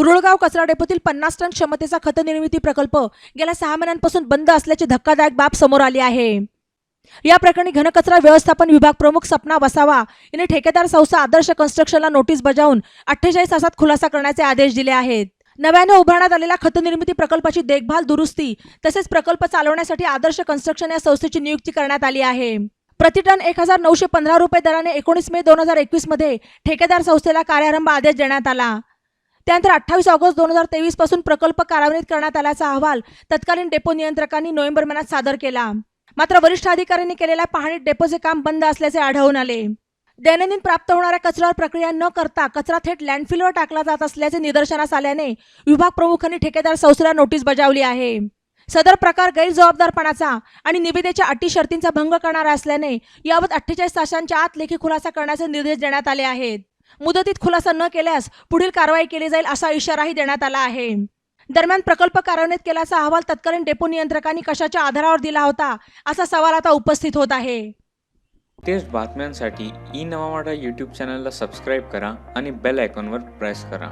बुरुळगाव कचरा डेपोतील पन्नास टन क्षमतेचा खत निर्मिती प्रकल्प गेल्या सहा महिन्यांपासून बंद असल्याची धक्कादायक बाब समोर आली आहे. या प्रकरणी घनकचरा व्यवस्थापन विभाग प्रमुख सपना वसावा यांनी ठेकेदार संस्था आदर्श कन्स्ट्रक्शनला नोटीस बजावून अठ्ठेचाळीस तासात खुलासा करण्याचे आदेश दिले आहेत. नव्याने उभारण्यात आलेल्या खतनिर्मिती प्रकल्पाची देखभाल दुरुस्ती तसेच प्रकल्प चालवण्यासाठी आदर्श कन्स्ट्रक्शन या संस्थेची नियुक्ती करण्यात आली आहे. प्रतिटन एक हजार नऊशे पंधरा रुपये दराने एकोणीस मे दोन हजार एकवीसमध्ये ठेकेदार संस्थेला कार्यारंभ आदेश देण्यात आला. त्यानंतर अठ्ठावीस ऑगस्ट दोन हजार तेवीसपासून प्रकल्प कार्यान्वित करण्यात आल्याचा अहवाल तत्कालीन डेपो नियंत्रकांनी नोव्हेंबर महिन्यात सादर केला. मात्र वरिष्ठ अधिकाऱ्यांनी केलेल्या पाहणीत डेपोचे काम बंद असल्याचे आढळून आले. दैनंदिन प्राप्त होणाऱ्या कचऱ्यावर प्रक्रिया न करता कचरा थेट लँडफिलवर टाकला जात असल्याचे निदर्शनास आल्याने विभाग प्रमुखांनी ठेकेदार संस्थेला नोटीस बजावली आहे. सदर प्रकार गैरजबाबदारपणाचा आणि निविदेच्या अटी शर्तींचा भंग करणारा असल्याने याबाबत अठ्ठेचाळीस तासांच्या आत लेखी खुलासा करण्याचे निर्देश देण्यात आले आहेत. मुदतीत खुलासा न केल्यास पुढील कारवाई केली जाईल असा इशाराही देण्यात आला आहे. दरम्यान प्रकल्प कार्यान्वित केल्याचा अहवाल तत्कालीन डेपो नियंत्रकांनी कशाच्या आधारावर दिला होता असा सवाल आता उपस्थित होत आहे. तेच बातम्यांसाठी ई नवामाडा यूट्यूब चॅनलला सबस्क्राईब करा आणि बेल आयकॉनवर प्रेस करा.